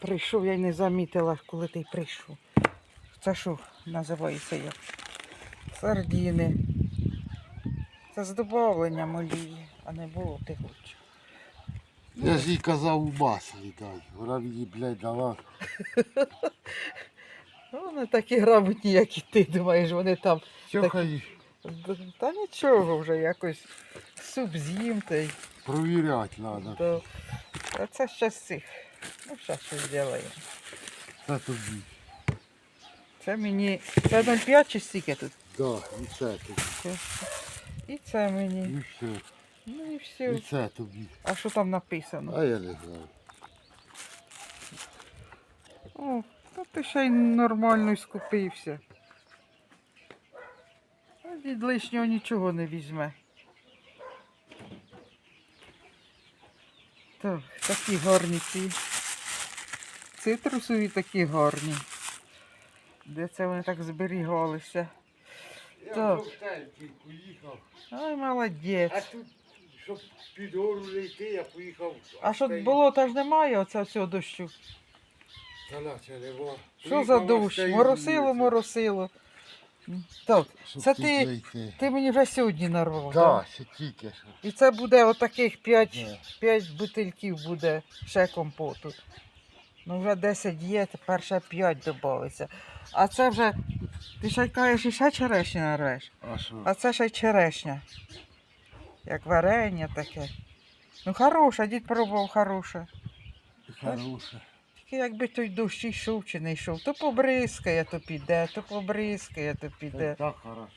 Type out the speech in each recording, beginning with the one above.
Прийшов, я й не замітила, коли ти прийшов. Це що називається як? Сардіни. Це з додавленням олії, а не було ти хочеш. Я ж їй казав у маслі дай. Вона мені, блядь, дала. Ну, Вони такі грамотні, як і ти, думаєш, вони там. Що хай Та нічого вже якось суп з'їм та й. провіряти треба. То... А це ще з цих. Ну, зараз щось зробимо. Це тобі. Це мені. Це 0,5 чи стільки тут? Да, і це. Це- І це мені. І все. Ну і І все. це тобі. А що там написано? А я не знаю. О, та ти ще й нормально скупився. А Від лишнього нічого не візьме. Так, такі гарні ці. Цитрусові такі гарні. Де це вони так зберігалися? Я Так. в жовтенький поїхав. Ай, молодець. А тут, щоб під гору не йти, я поїхав. А що болота ж немає оце всього дощу? Та наче нема. Що за дощ? Моросило, моросило. Так, щоб це тут ти- ти мені вже сьогодні нарвав. Так, ще тільки що. І це буде отаких 5, Да. 5 бутильків буде ще компоту. Ну вже 10 є, тепер ще 5 додається. А це вже, ти ще кажеш, і ще черешня нарвеш. А що? А це ще й черешня. Як варення таке. Ну хороша, дід пробував хороша. Хороше. Тільки якби той дощ йшов чи не йшов, то побризкає, то піде, то побризкає, то піде. так хорошо.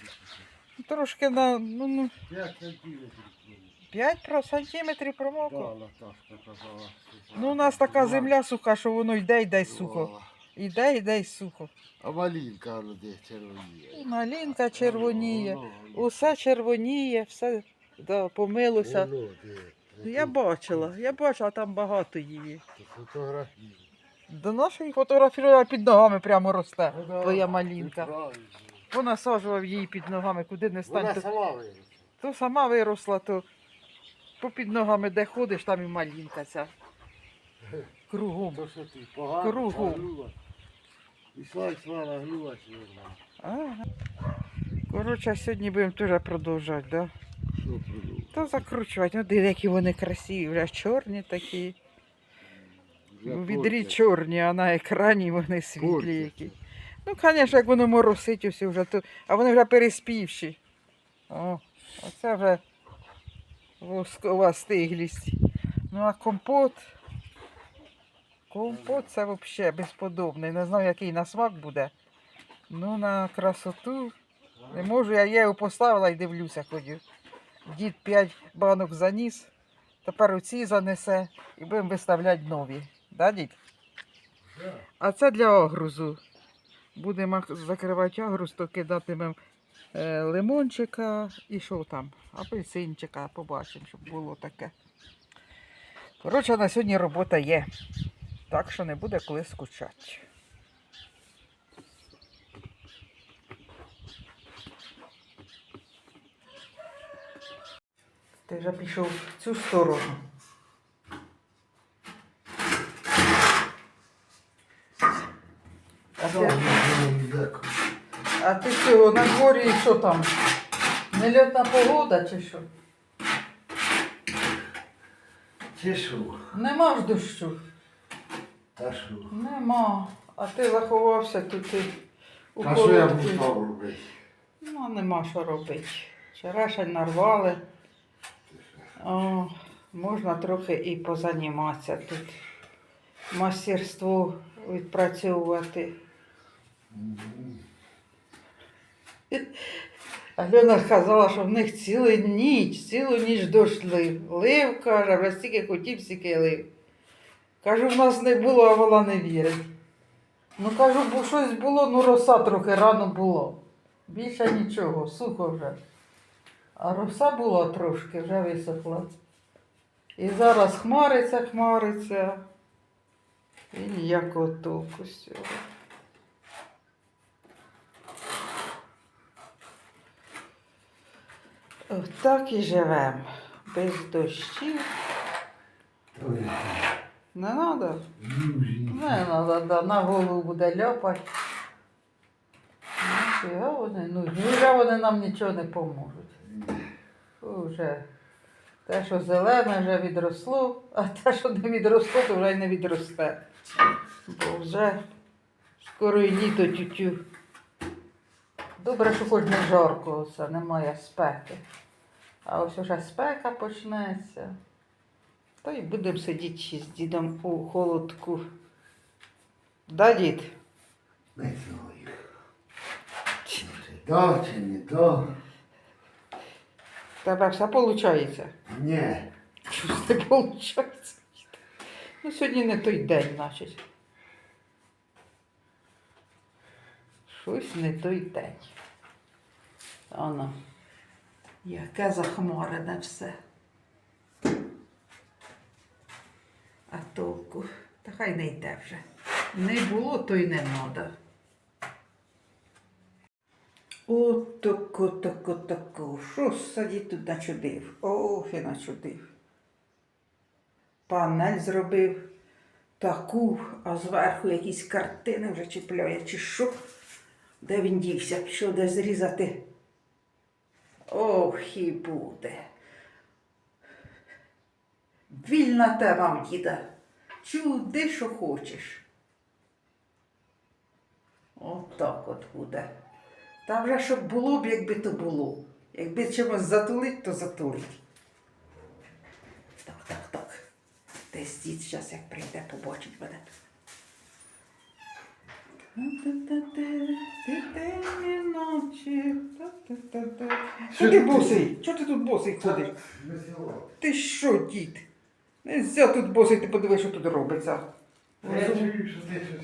Трошки на ну, ну, 5 сантиметрів. 5 про сантиметрів промокло. Наташка казала. Ну, у нас така земля суха, що воно йде, йде сухо. Іде, йде й сухо. А малинка воно де червоніє. Малинка червоніє, Воно, воно. усе червоніє, все да, помилося. Воно де. Я бачила, я бачила, там багато її. Ти Фотографії. До нашої фотографії під ногами прямо росте Ну да, твоя ти малинка. правильно. Понасаджував її під ногами, куди не стань. Вона То, сама виросла. то сама виросла, то попід ногами де ходиш, там і малинка ця. Кругом. То що ти погано Кругом. нагнула. Пішла, йшла, нагнула сьогодні. Ага. Коротше, сьогодні будемо теж продовжувати, да? Що продовжує? То закручувати. Ну, диви, які вони красиві, вже чорні такі. Вже У відрі портять. чорні, а на екрані вони світлі Портять. які. Ну, звісно, як воно моросить усі вже то. А вони вже переспівші. О, оце вже воскова стиглість. Ну, а компот. Компот це взагалі безподобний. Не знаю, який на смак буде. Ну, на красоту. Не можу, я його поставила і дивлюся ходю. Дід 5 банок заніс, тепер оці занесе і будемо виставляти нові. Да, дід? А це для огрузу. Будемо закривати огруз, то кидатимемо лимончика і що там, апельсинчика, побачимо, щоб було таке. Коротше, на сьогодні робота є. Так що не буде коли скучати. Ти вже пішов в цю сторону. А а ти що, на дворі що там? Нельотна погода чи що? Чи що? Нема ж дощу. Та що? Нема. А ти заховався тут і у А що я колодці. буду там робити? Ну, нема що робити. Вчорашень нарвали. О, можна трохи і позаніматися тут. Мастерство відпрацьовувати. Альона казала, що в них цілу ніч, цілу ніч дощ лив. Лив, каже, вже стільки хотів, стільки лив. Кажу, в нас не було, а вона не вірить. Ну кажу, бо щось було, ну роса трохи рано було. Більше нічого, сухо вже. А роса була трошки, вже висохла. І зараз хмариться, хмариться. І ніякого толку з. Отак і живемо. Без дощів. Не треба? Не треба, да, на голову буде ляпати. Нафіга вони нужні. Вже вони нам нічого не поможуть. Уже те, що зелене, вже відросло, а те, що не відросло, то вже й не відросте. Бо вже скоро і літо тютю. Добре, що хоч не жарко, оце, немає спеки. А ось уже спека почнеться. То й будемо сидіти з дідом у холодку. Да, дід? Не знаю. Чи да, чи не да? Тебе все виходить? Ні. Щось не виходить. Ну, сьогодні не той день, значить. Щось не той день. Ано. Яке захмарене все. А толку. Та хай не йде вже. Не було, то й не треба. Отако, тако, тако. Що саді тут начудив? Ох, і начудив. Панель зробив таку, а зверху якісь картини вже чіпляє, чи що? Де він дівся? Що де зрізати? Ох, і буде. Вільна тема в діда. Чуди, що хочеш. Отак от буде. Там вже щоб було б, якби то було. Якби чимось затулить, то затулить. Так, так, так. Десь дід зараз як прийде, побачить мене. Ночі. Що ти босий? Чого ти тут босий ходиш? Ти що, дід? Нельзя тут босий, ти подивись, що тут робиться.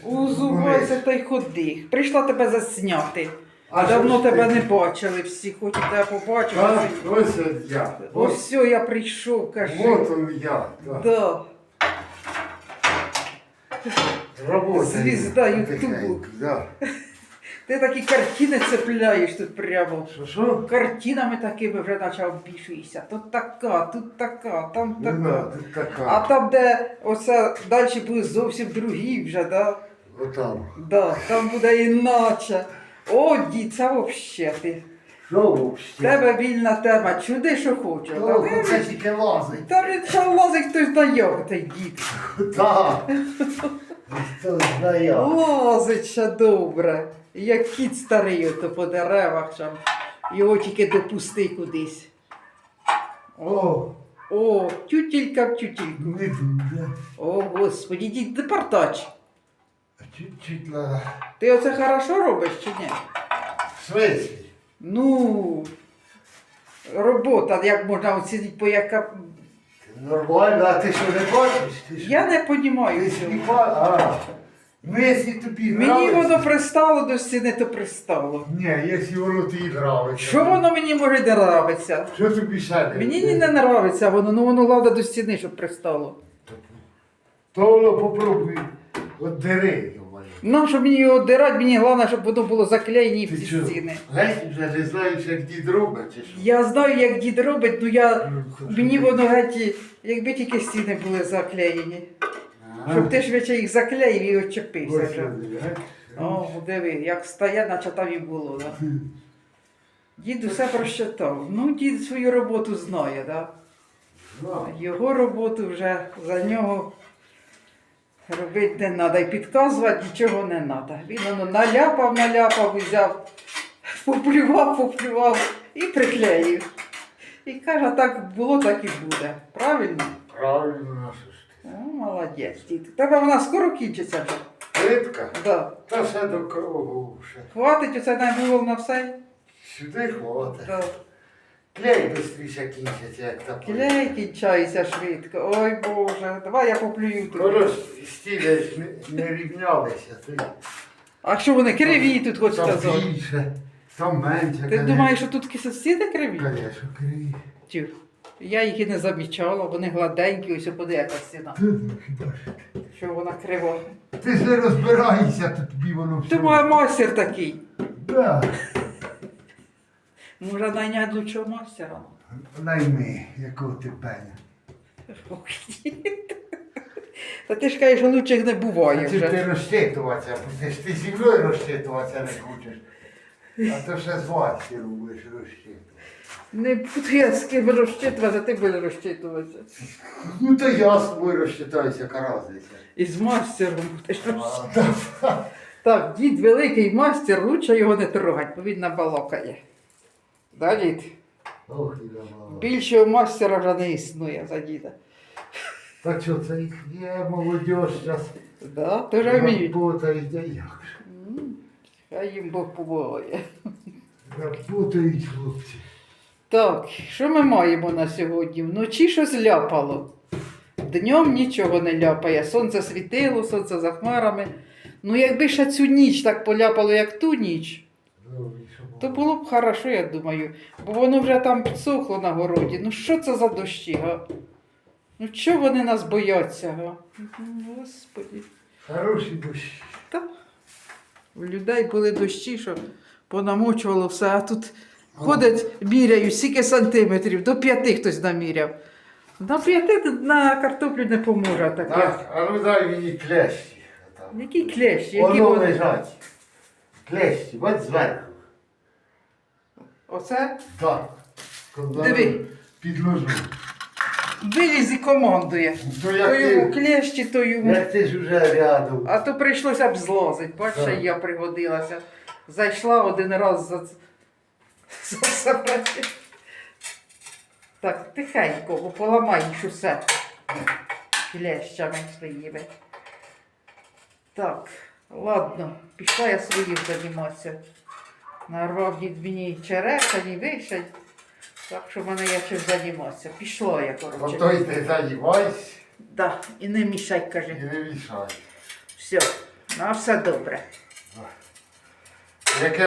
Узувайся та й ходи. Прийшла тебе засняти. А давно тебе не бачили, всі хочуть тебе побачити. Так, ось я. Ось все, я прийшов, кажи. вот он я. Да. Звізда Ютубу. Да. Ти такі картини цепляєш тут прямо. Що, що? Картинами такими вже наче обішуєшся. Тут така, тут така, там така. Не така. надо, А така. там, де оце далі буде зовсім другі вже, да? Отам. Да, там буде іначе. О, дід, це взагалі ти. Що В вообще? тебе вільна тема, чуди, що хочеш. О, Це тільки лазить. Та що лазить хтось знайомий, той дід. Так. Хто знає. Ще добре. Як кіт старий ото по деревах там. Його тільки допусти кудись. О, О, тютілька в тютільку. не буде. О, господі, дід депортач. Чуть-чуть надо. Ти оце хорошо робиш чи ні? В смислі? Ну, робота, як можна оцінити, по яка. Нормально, а ти що не бачиш? Ти що? Я не Ти розумію цього. ба- А. Ну, якщо тобі Мені нравиться- воно пристало до стіни, то пристало. Ні, якщо воно тобі нравиться. Що воно мені може не нравиться? Що тобі ще не? Мені ні не нравиться воно, ну воно лада до стіни, щоб пристало. То воно попробуй. От дери, Ну, щоб мені його дирати, мені головне, щоб воно було заклеєні всі стіни. геть вже не знаєш, як дід робить, чи що? Я знаю, як дід робить, ну я. Ну, Мені воно геть, якби тільки стіни були заклеєні. Щоб ти швидше їх заклеїв і очепився вже. О, диви, як встає, наче там і було. Да? Дід усе просчитав. Ну, дід свою роботу знає, да? Його роботу вже за нього робити не треба. І підказувати нічого не треба. Він воно наляпав, наляпав, взяв, поплював, поплював і приклеїв. І каже, так було, так і буде. Правильно? Правильно, ти. Молодець, дід. Тебе вона скоро кінчиться. Рибка? Да. Та все до кругу вже. Хватить оце не було на все. Сюди хватить. Да. Клей швидше кінчиться, як та Клей кінчається швидко. Ой Боже, давай я поплюю. Коли ж стіни ж не, не рівнялися, й А що вони криві тут хоч там більше, там менше. Ти конечно. думаєш, що тут сусіди криві? Конечно, криві. Тю. Я їх і не замічала, вони гладенькі, ось опаде яка стіна. Ти, ну, хіба ж. Що вона крива. Ти ж не розбираєшся, то тобі воно все. Ти моя мастер такий. Да. Може найняти лучшого мастера. Найми, якого ти пеня. Та ти ж кажеш, лучших не буває Ти, ти вже. розчитуватися будеш, ти зі мною розчитуватися не хочеш. А то ще з Васі будеш розчитувати. Не буду я з ким розчитувати, а ти будеш розчитуватися. Ну то я з тобою розчитаюся, яка різниця. І з мастером будеш А, Так, дід великий мастер, лучше його не трогать, бо він набалакає. Да, дід? Ох, і давай. Більшого мастера вже не існує за діда. Так що це їх є молодь зараз. Да, теж вміють. Работають, а як же? Хай їм Бог помагає. Работають хлопці. Так, що ми маємо на сьогодні? Вночі щось ляпало. Днем нічого не ляпає. Сонце світило, сонце за хмарами. Ну, якби ще цю ніч так поляпало, як ту ніч, Ну, і що то було? б хорошо, я думаю. Бо воно вже там підсохло на городі. Ну що це за дощі, га? Ну чого вони нас бояться, га? Мгм, Господи. Хороші душі. Та. У людей були дощі, що понамочувало все, а тут ходять, міряють, скільки сантиметрів, до п'яти хтось наміряв. На п'яти на картоплю не поможе таке. Так, а ну дай мені клещі. Там. Які клещі, які Воно вони. лежать. Клещі, от зверху. Оце Так. Коли Диви. Підложу. виліз і командує. То То як йому ти, клещі, то йому. як ти ж уже рядом. А то прийшлося б злазити. Бачиш, Так. я пригодилася. Зайшла один раз за, за. Так, тихенько, бо поламаєш усе клещами своїми. Так, ладно, пішла я своїм займатися. Нарвав дід мені черешані, вишень. Так що в мене є чим займатися. Пішло я, коротше. Ото й ти займайся Да, і не мішай, і каже. не мішай. Все, на все добре. Яке